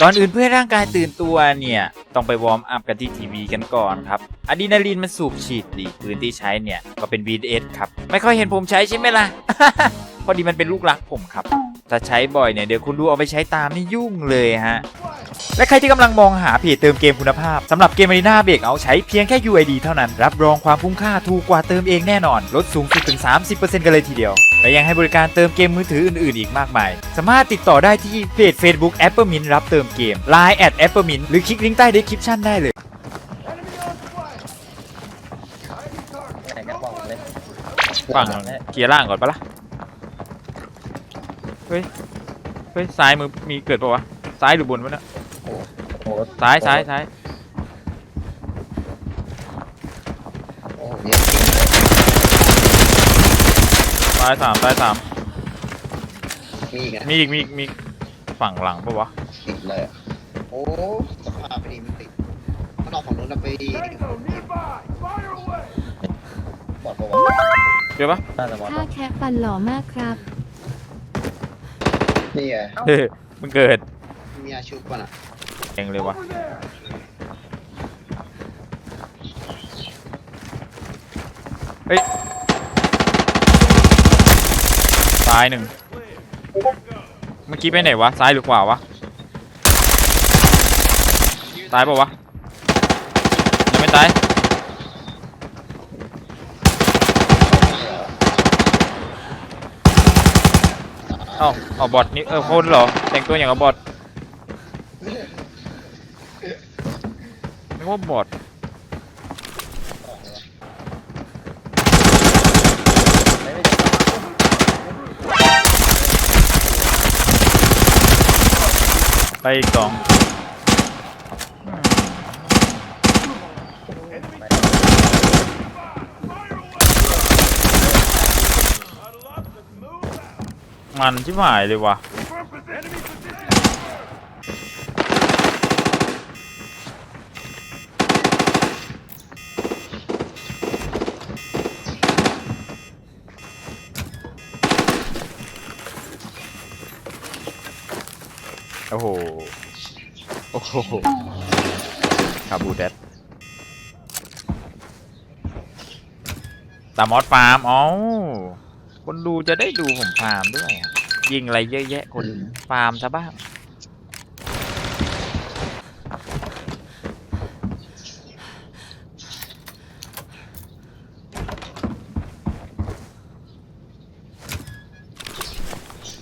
ก่อนอื่นเพื่อให้ร่างกายตื่นตัวเนี่ย ต้องไปวอร์มอัพกันที่ทีวีกันก่อนครับอะดรีนาลีนมันสูบฉีดดีปืนที่ใช้เนี่ย ก็เป็น VS ครับ ไม่ค่อยเห็นผมใช้ใช่ไหมล่ะ พอดีมันเป็นลูกรักผมครับ ถ้าใช้บ่อยเนี่ย เดี๋ยวคุณดูเอาไปใช้ตามนี่ยุ่งเลยฮะ และใครที่กำลังมองหาเพจเติมเกมคุณภาพสำหรับเกม Arena b r e a k เอาใช้เพียงแค่ UID เท่านั้น รับรองความคุ้มค่าถูกกว่าเติมเองแน่นอน ลดสูงสุดถึง 30%กันเลยทีเดียว และยังให้บริการเติมเกมมือถืออื่นๆ อีกมากมาย สามารถติดต่อได้ที่เพจ Facebook a p p l e m i n t รับเติมเกม Line at a p p l e m i n t หรือคลิกลิงก์ใต้ description ได้เลยไหนกันบอกเลยฝั่งเคลียร์ล่างก่อนปะล่ะเฮ้ยเฮ้ยซ้ายมือมีเกิดปะวะซ้ายหรือบนวะเนี่ย โอ้โหซ้ายซ้ายซ้ายโอ้โหเนี่ยซ้ายสามซ้ายสามมีอีกอะมีอีกมีอีกมีอีกฝั่งหลังปะวะติดเลยอะโอ้สภาพพอดีมันติดมันออกฝั่งนู้นแล้วไปบอดปะวะเจอปะน่าจะบอดถ้าแคะฟันหล่อมากครับ นี่ไงเฮ้ยมึงเกิดมีอาชุบป่ะน่ะ เองเลยวะเฮ้ยซ้ายหนึ่งเมื่อกี้ไปไหนวะ ซ้ายหรือขวาวะ ตายปะวะ ยังไม่ตาย เอ้าเอาบอทนี่ เออโคนเหรอ แต่งตัวอย่างกับบอท กว่าบอทออกเลยวะไปอีกสองมันชิบหายเลยวะ่ะอ้โห โอ้โหคาบูเดตตามอสฟาร์มอ๋อคนดูจะได้ดูผมฟาร์มด้วยอะยิงอะไรเยอะแยะคนฟาร์มซะบ้าง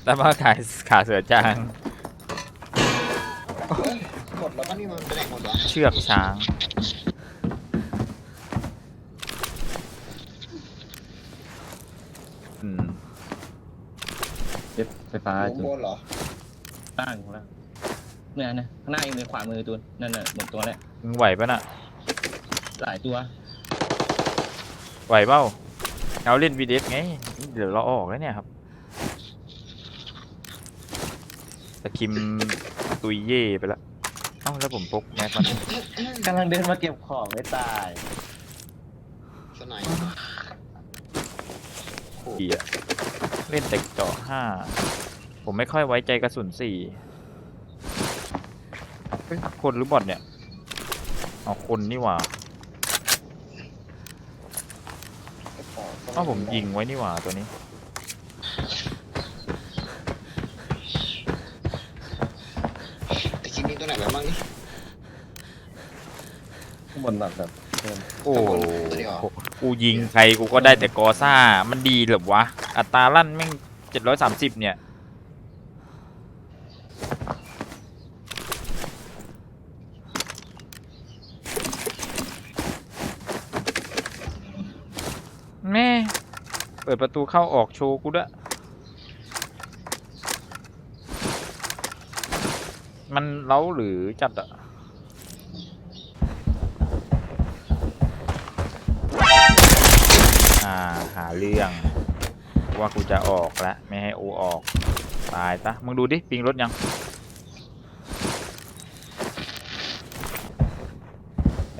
แต่ว่าขายขาเสือจาง หมดแล้วป่ะนี่มันไปไหนหมดวะ เชือกช้าง อืมเย็บไฟฟ้าอยู่จุข้างบนเหรอล่างของล่างเนี่ยนะข้างหน้ายังมีขวามือตัวนั่นน่ะหมดตัวแล้วมึงไหวปะน่ะ หลายตัวไหวเปล่าเอาเล่นวีดีไง เดี๋ยวเราออกแล้วเนี่ยครับแต่คิมตุยเย่ไปแล้ว เอ้าแล้วผมพกแม็กมันกำลังเดินมาเก็บของไม่ตายสไนเกียเล่นแต่เจาะห้าผมไม่ค่อยไว้ใจกระสุนสี่เฮ้ยคนหรือบอทเนี่ยเอาคนนี่หว่าเอ้าผมยิงไว้นี่หว่าตัวนี้ แต่คิดมีตัวไหนแบบบ้างนี่ ข้าง บนแบบแบบเดินโอ้ข้างบนตัวนี้เหรอกูยิงใครกูก็ได้แต่กอซ่า มันดีเหรอวะ อัตราลั่นแม่งเจ็ดร้อยสามสิบเนี่ย แม่ เปิดประตูเข้าออกโชว์กูด้วย มันเล้าหรือจัดอะ เรื่อง ว่ากูจะออกแล้วไม่ให้โอออก ตายซะมึงดูดิปิงรถยัง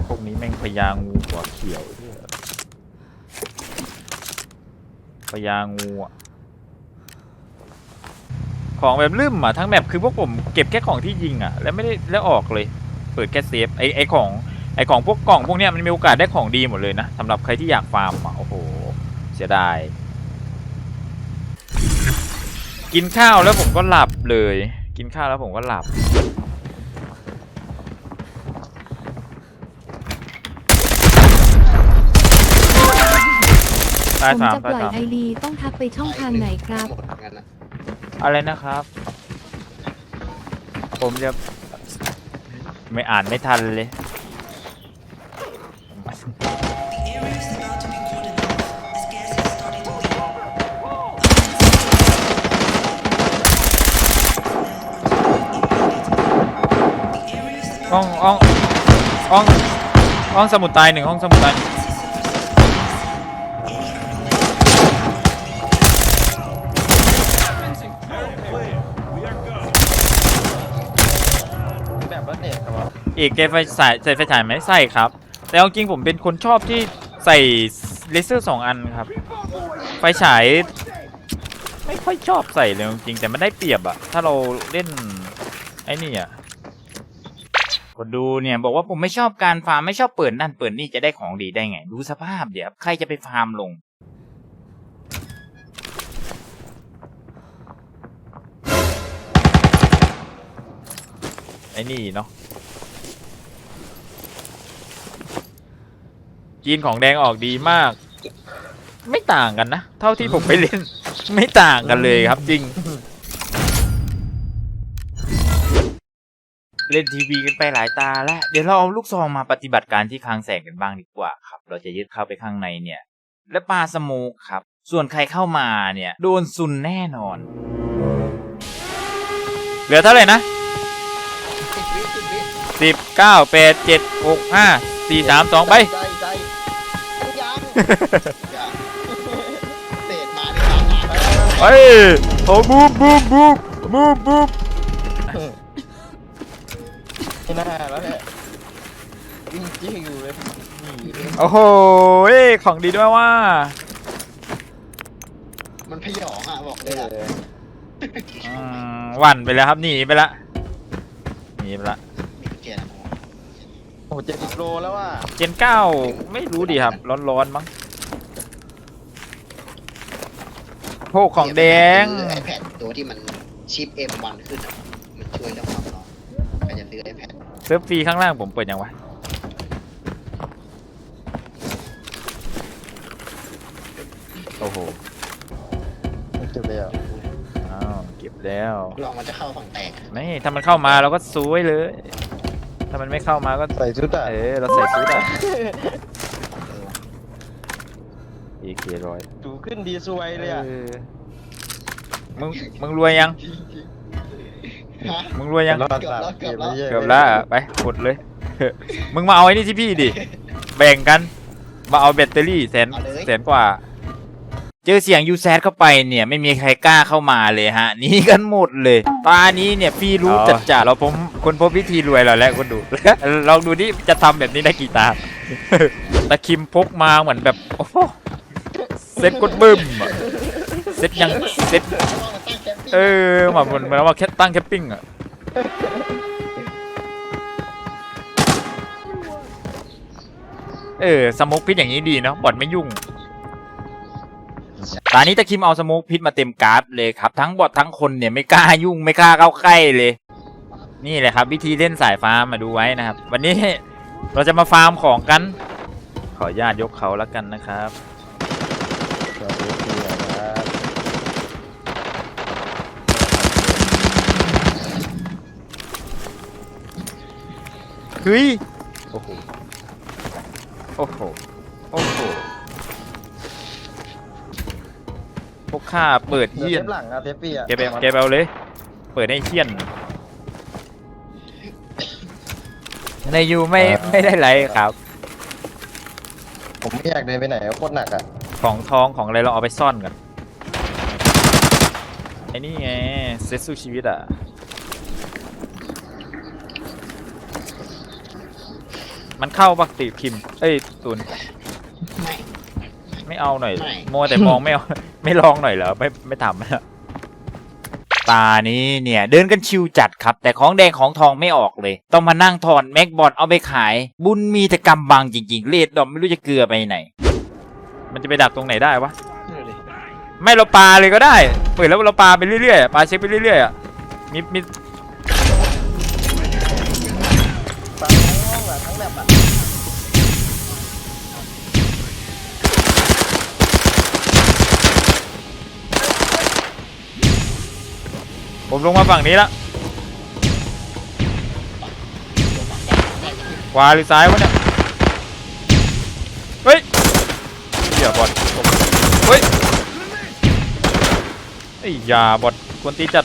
พวกนี้แม่งพญางูหัวเขียวเียพญางูอะขของแบบลืมอะทั้งแมปคือพวกผมเก็บแค่ของที่ยิงอะ แล้วไม่ได้แล้วออกเลย เปิดแค่เซฟไอไอของไอของพวกกล่องพวกเนี้ยมันมีโอกาสได้ของดีหมดเลยนะสำหรับใครที่อยากฟาร์มอะโอ้โห เสียดาย กินข้าวแล้วผมก็หลับเลย กินข้าวแล้วผมก็หลับ ผตายมสามจะปตายล่อยสามไอดีต้องทักไปช่องทางไหนครับหมดเหมือนกันนะอะไรนะครับ ผมจะ ไม่อ่านไม่ทันเลย ห้องห้องห้องห้องสมุดตายหนึ่งห้องสมุดตายแบบว่าเน็ตครับอีกเกมไฟฉายใส่ไฟฉายไหมใส่ครับ แต่เอาจริงผมเป็นคนชอบที่ใส่เลเซอร์สองอันครับ ไฟฉาย ไม่ค่อยชอบใส่เลยจริงๆแต่มันได้เปรียบอะถ้าเราเล่นไอ้นี่อะ คนดูเนี่ยบอกว่าผมไม่ชอบการฟาร์มไม่ชอบเปิดนั่นเปิดนี่จะได้ของดีได้ไง ดูสภาพเดี๋ยวใครจะไปฟาร์มลง ไอ้นี่เนาะกินของแดงออกดีมาก ไม่ต่างกันนะ เท่าที่ผมไปเล่น ไม่ต่างกันเลยครับจริง เล่นทีวีกันไปหลายตาแล้ว เดี๋ยวเราเอาลูกซองมาปฏิบัติการที่คลังแสงกันบ้างดีกว่าครับ เราจะยึดเข้าไปข้างในเนี่ย และปาสโมูกครับ ส่วนใครเข้ามาเนี่ย โดนซุนแน่นอน เหลือเท่าไหร่นะสิบเก้าแปดเจ็ดหกห้าสี่สามสองไป ใจใจยังเศษมาในร้านอาหารไปโอ้บูมบูมบูมบูมบูม ไม่น่าแล้วเนี่ยวิ่งจี้อยู่เลยโอ้โหเอ้ยของดีด้วยว่า มันพยองอะบอกเลยอะอืมหวันไปแล้วครับหนีไปละหนีไปละมีกุญแจนะผมโอ้เจ็ดสิบโลแล้วว่ะเจนเก้าไม่รู้ดีครับ ร้อนๆมั้งโพกของแดงซื้อ iPad ตัวที่มันชิป M1 ขึ้นอะมันช่วยเรื่องความร้อนใครจะซื้อ iPad เซิร์ฟฟรีข้างล่างผมเปิดยังวะโอ้โหเจ็บเลยอะอ้าวเก็บแล้วลองมันจะเข้าฝั่งแตกอะไม่ถ้ามันเข้ามาเราก็ซวยเลย ถ้ามันไม่เข้ามาก็ใส่ชุดอะเออเราใส่ชุดอะเอออีเคร้อยดูขึ้นดีซวยเลยอะเออมึงมึงรวยยัง ฮะมึงรวยยังเกือบแล้วเกือบแล้วเกือบแล้วอะไปกดเลย มึงมาเอาไอ้นี่ที่พี่ดิ แบ่งกัน มาเอาแบตเตอรี่แสนเอาเลย แสนกว่า เจอเสียงยูแซดเข้าไปเนี่ย ไม่มีใครกล้าเข้ามาเลยฮะหนี่กันหมดเลย ตานี้เนี่ยพี่รู้อ๋อจัดจ่าเราผมคนพบวิธีรวยแล้วแหละคนดู ลองดูดิจะทำแบบนี้ได้กี่ตา ตะคิมพกมาเหมือนแบบโอ้โหเซ็ตกดบึ้มอะเซ็ ตยังเซตเออเหมือนเหมือนเหมือนว่าแค่ตั้งแคปปิ้งอะเออสโมกพิษอย่างนี้ดีเนาะบอดไม่ยุ่งตอนนี้ตะคิมเอาสโมกพิษมาเต็มการ์ดเลยครับ ทั้งบอดทั้งคนเนี่ยไม่กล้ายุ่งไม่กล้าเข้าใกล้เลย นี่แหละครับ วิธีเล่นสายฟ้ามาดูไว้นะครับ วันนี้เราจะมาฟาร์มของกัน ขออนุญาตยกเขาแล้วกันนะครับ เฮ้ย โอ้โห โอ้โห โอ้โห พวกข้าเปิดเทีเฮี้ยยนบหลังอะเทปปี้อะเก็บเอาเก็บเอาเลย เปิดให้เฮี้ยนในยูไม่ไม่ได้ไรครับ ผมไม่อยากเดินไปไหนโคตรหนักอะของทองของอะไรเราเอาไปซ่อนกันไอ้นี่ไงเซตสู้ชีวิตอะ มันเข้าปักติคิมเอ้ยตุนไม่ ไม่เอาหน่อยเหรอไม่โมวแต่มองไม่เอา ไม่ลองหน่อยเหรอไม่ไม่ทำอะตานี้เนี่ย เดินกันชิวจัดครับ แต่ของแดงของทองไม่ออกเลย ต้องมานั่งถอนแม็กบอลเอาไปขาย บุญมีแต่กำบังจริงๆ เลดดอมไม่รู้จะเกลือไปไหน มันจะไปดักตรงไหนได้วะไม่เราปาเลยก็ได้เปิดแล้วเราปาไปเรื่อยๆอะปาเช็คไปเรื่อยๆอะมีมี ผมลงมาฝั่งนี้ละขวาหรือซ้ายวะเนี่ย เฮ้ยเดี๋ยบอดเฮ้ยไอ้ยาบอดกวนตีจัด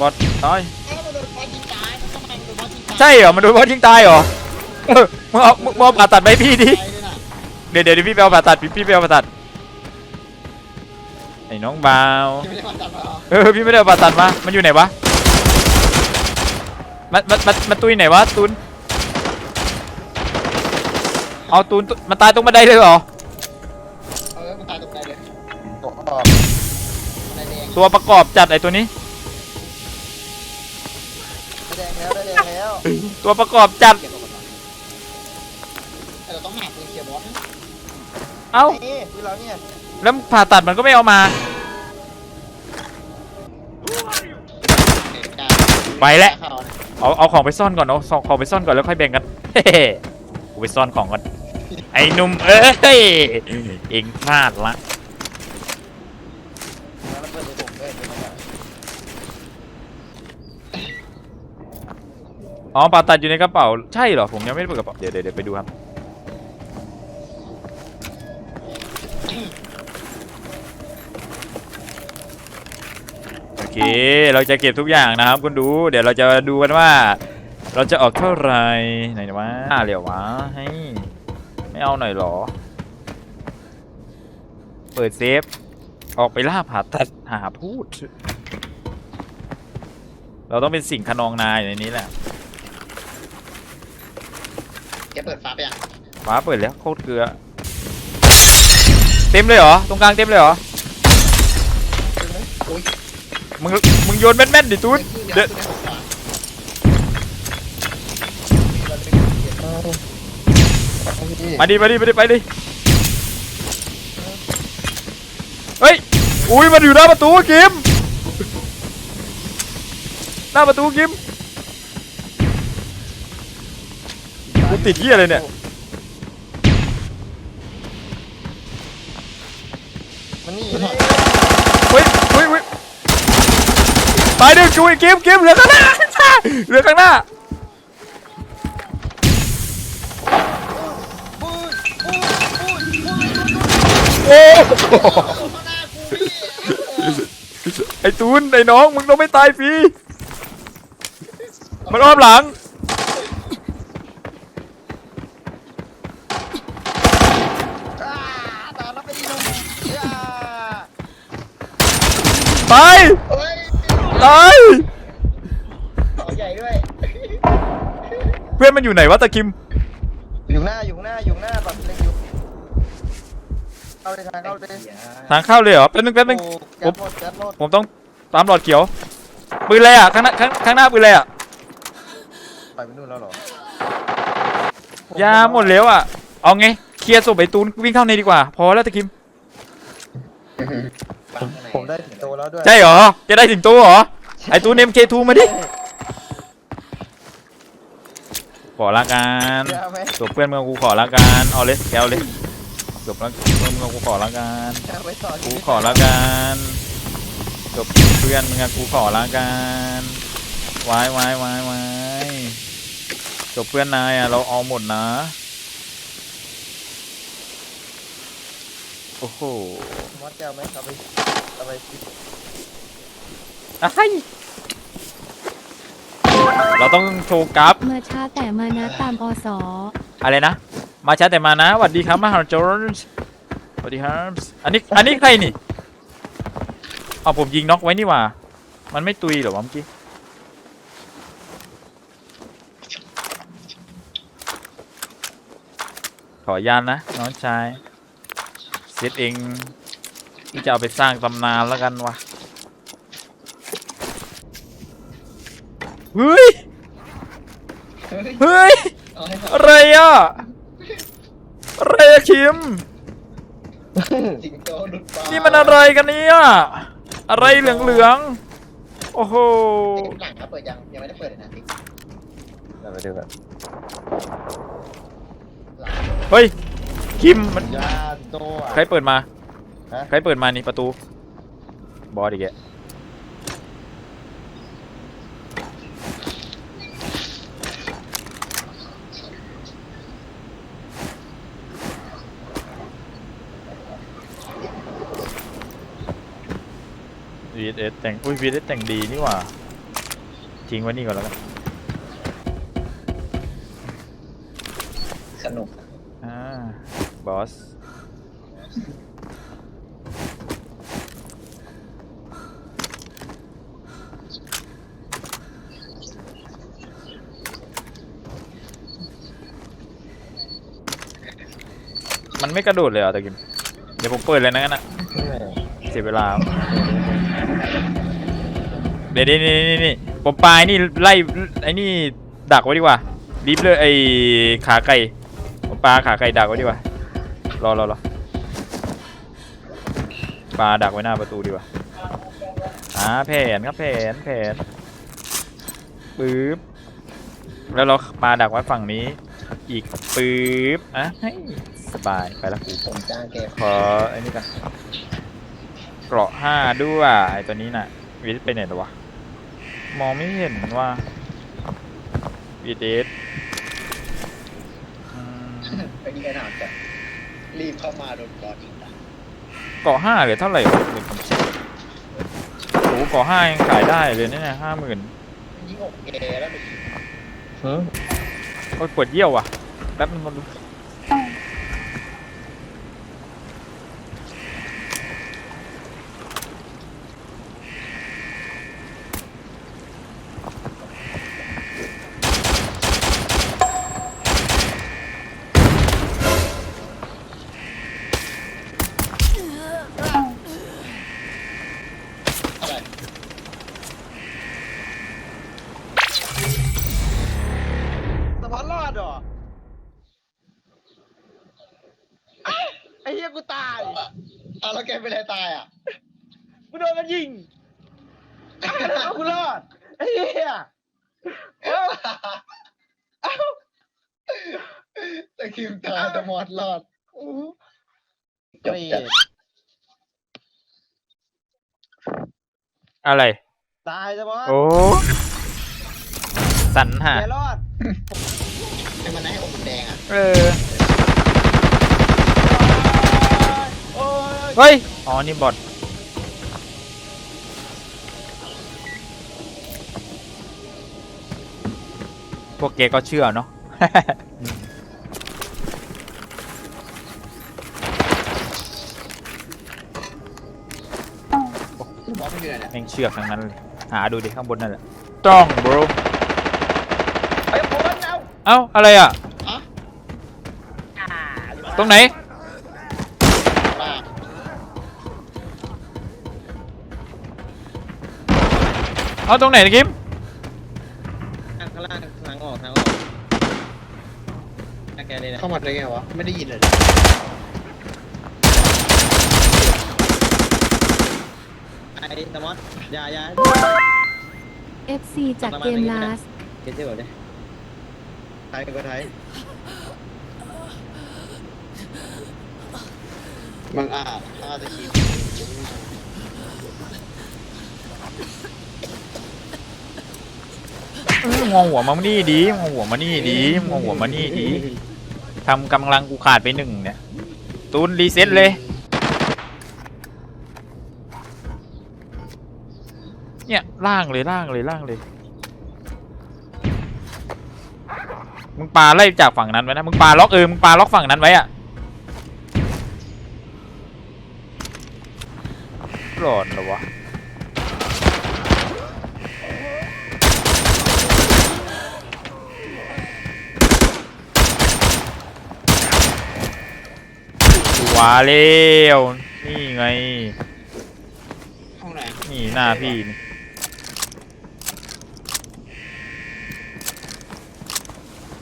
บอดตายเอ้ามันโดนบอยใช่เหรอ มันโดนบอสยิงตายเหรอเออมึงเอามึงเอาผ่าตัดไปพี่ดิเลยน่ะเดี๋ยวเดี๋ยวพี่ไปเอาผ่าตัดพี่พี่ไปเอาผ่าตัด อ้น้องบาวยังไม่ได้มาจับมาเหรอเออพี่ไม่ได้เอาผ่าตัดมา มันอยู่ไหนวะ มันมันมันมันตุยไหนวะตุน เอาตุนตุนมันตายตรงบันไดเลยเหรอ เออมันตายตรงไหนเลยตัวออกมันแดงตัวประกอบจัดไอ้ตัวนี้ แดงแล้วแดงแล้วตัวประกอบจัด เก็บตัวก่อนนะแต่เราต้องหาปืนเคลียร์บอสนะเอ้าเอ้ยปืนเราเนี่ย แล้วผ่าตัดมันก็ไม่เอามา ไปแล้ว เอาเอาของไปซ่อนก่อนเอาเอาของไปซ่อนก่อนแล้วค่อยแบ่งกันเฮ้กูไปซ่อนของก่อนไอ้หนุ่มเอ้ยเองพลาดละอ๋อผ่าตัดอยู่ในกระเป๋าใช่เหรอผมยังไม่ได้เปิดกระเป๋าเดี๋ยวเดี๋ยวไปดูครับ เค เราจะเก็บทุกอย่างนะครับคุณดู เดี๋ยวเราจะดูกันว่า เราจะออกเท่าไหร่ไหนวะห้าเหลียววะให้ไม่เอาหน่อยเหรอ เปิดเซฟ ออกไปล่าผ่าตัดหาพูด เราต้องเป็นสิ่งขนองนาอยู่ในนี้แหละแกเปิดฟ้าไปยังฟ้าเปิดแล้วโคตรเกลือ เต็มเลยเหรอ ตรงกลางเต็มเลยเหรออุ้ย มึงมึงโยนแม่นๆดิตูนเดี๋ยวมาดิมาดิมาดิไปดิเฮ้ยอุ้ยมันอยู่หน้าประตูกิมหน้าประตูกิมกูติดที่อะไรเนี่ย มันนี่ เฮ้ยเฮ้ยเฮ้ย ตายหนึ่งจุยกิฟกิฟเหลือข้างหน้าเหลือข้างหน้าโอ้ไอ้ตูนไอ้น้องมึงต้องไม่ตายฟรีมันอ้อมหลัง ตารับไปดีนุ่มย่า ตาย เฮ้ย ตายต่อใหญ่ด้วยเพื่อนมันอยู่ไหนวะตะคิม อยู่หน้าอยู่หน้าอยู่หน้าแบบเล็กอยู่เข้าเลยทางเข้าเลยทางเข้าเลยเหรอแป๊บนึงแป๊บนึงแก๊สหมดแก๊สหมดผมต้องตามหลอดเขียวปืนอะไรอะข้างหน้าข้างข้างหน้าปืนอะไรอะไปไปนู่นแล้วเหรอยาหมดแล้วอะเอาไงเคลียร์ศพไอ้ตูนวิ่งเข้าในดีกว่า พอแล้วตะคิม ผมได้ถึงโตแล้วด้วยใช่เหรอ จะได้ถึงตัวเหรอ ไอ้ตูน MK2 มาดิขอละกันเยอะไหมศพเพื่อนมึงกูขอละกันเอาเลยแกวเลยศพแล้วเพื่อนมึงกูขอละกันเยอะไหมต่อกูขอละกันจบเพื่อนมึงอะกูขอละกันไว้ไว้ไว้ไว้จบเพื่อนนายอะเราเอาหมดนะ โอ้โหมอสแก้วไหมเอาไปเอาไปอะไรเราต้องโชว์กราฟมาช้าแต่มานะตามอสออะไรนะ มาช้าแต่มานะสวัสดีครับมาฮาร์จอร์นสวัสดีครับอันนี้อันนี้ใครนี่เอาผมยิงน็อกไว้นี่หว่า มันไม่ตุยเหรอวะเมื่อกี้ขออนุญาตนะน้องชาย เซตเองที่จะเอาไปสร้างตำนานแล้วกันวะเฮ้ยเฮ้ยเฮ้ยเอาให้หมดอะไรอะอะไรอะคิมสิงโตหลุดปากนี่มันอะไรกันเนี่ยอะไรเหลืองๆโอ้โหหลังนะเปิดยังยังไม่ได้เปิดเลยนะติ๊กเราไปดูกันหลังเฮ้ย คิมมันยาโตใครเปิดมา ฮะ ใครเปิดมานี่ประตู บอสอีกแกวีเอสแต่ง อุ้ยวีเอสแต่งดีนี่หว่าทิ้งไว้นี่ก่อนแล้วกัน อส มันไม่กระโดดเลยเหรอตะกิม เดี๋ยวผมเปิดเลยนะงั้นนะเสียเวลา เดี๋ยวนี่นี่นี่นี่ผมปลายนี่ไล่ไอ้นี่ดักไว้ดีกว่ารีบเลยไอ้ขาไก่ผมปลาขาไก่ดักไว้ดีกว่า รอรอรอปลาดักไว้หน้าประตูดีกว่าอ่าแผนครับแผนแผนปึ๊บแล้วเราปลาดักไว้ฝั่งนี้ อีกปึ๊บอะให้สบายไปละกูผมจ้างแกขอไอ้นี่กันเกราะห้าด้วยไอ้ตัวนี้น่ะวิทย์ไปไหนหรอวะมองไม่เห็นว่าวีดเอสไปดีกันหนาจ้ะ รีบเข้ามาโดนกอดอีกนะเกาะห้าเหลือเท่าไหร่วะเดี๋ยวผมเช็คโอ้โหเกาะห้ายังขายได้เลยเนี่ยห้าหมื่นยิงอกแกแล้วไปอีกหือโอ้ยปวดเยี่ยวว่ะแป๊บนึงมาดู ดเหรอเอ้ยไอ้เหี้ยกูตายอะแล้วแกเป็นอะไรตายอะ กูโดนมันยิงเอากูรอดไอ้เหี้ยเอ้าเอ้าตะคิมตายแต่มอดรอดอู้จบนี่จัดอะไร ตายจะบอสโอ้ สันหา แกรอด ให้มันให้อกมันแดงอะเออ โอ้ยเฮ้ย อ๋อ นี่บอทพวกเกก็เชื่อเนาะ บอสไม่เหนื่อยเนี่ยแม่งเชือกทั้งนั้นเลย หาดูดิข้างบนนั่นแหละ ต้อง bro ไอ้ผมมัน เอาเอ้าอะไรอะอะตรงไหนป้าเอาตรงไหนนะคิมข้างล่างทางออกทางออกแกเลยนะเข้ามาได้ไงวะ ไม่ได้ยินเลยไอ้ตมอสยายา FC จากเกมลาส เจ๊เจ๊บอกเลย ไทยก็ไทยบางอาจถ้าตะคิมเออมองหัวมานี่ดีมองหัวมานี่ดีมองหัวมานี่ดีทำกำลังกูขาดไปหนึ่งเนี่ย ตูนรีเซ็ตเลย เนี่ยล่างเลยล่างเลยล่างเลย มึงปาไล่จากฝั่งนั้นไว้นะ มึงปาล็อกเออ มึงปาล็อกฝั่งนั้นไว้อะหลอนเหรอวะสวมาแล้วนี่ไง ห้องไหน นี่หน้าพี่นี่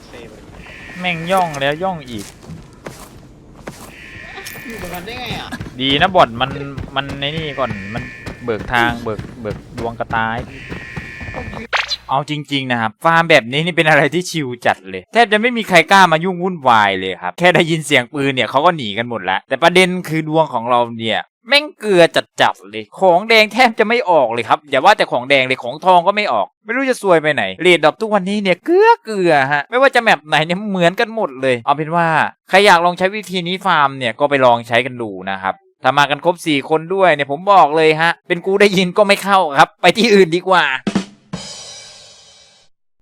เซฟ แม่งย่องแล้วย่องอีก อยู่บนนั้นได้ไงอะดีนะบอดมันมันในนี่ก่อนมันเบิกทางเบิกเบิกดวงกระตาย เอาจริง ๆ นะครับ ฟาร์มแบบนี้นี่เป็นอะไรที่ชิลจัดเลย แทบจะไม่มีใครกล้ามายุ่งวุ่นวายเลยครับ แค่ได้ยินเสียงปืนเนี่ยเขาก็หนีกันหมดแล้ว แต่ประเด็นคือดวงของเราเนี่ย แม่งเกลือจัดๆเลย ของแดงแทบจะไม่ออกเลยครับ อย่าว่าแต่ของแดงเลยของทองก็ไม่ออก ไม่รู้จะซวยไปไหนเรดดอกทุกวันนี้เนี่ยเกลือเกลือฮะ ไม่ว่าจะแมปไหนเนี่ยเหมือนกันหมดเลย เอาเป็นว่าใครอยากลองใช้วิธีนี้ฟาร์มเนี่ยก็ไปลองใช้กันดูนะครับถ้ามากันครบ 4 คนด้วยเนี่ยผมบอกเลยฮะ เป็นกูได้ยินก็ไม่เข้าครับ ไปที่อื่นดีกว่า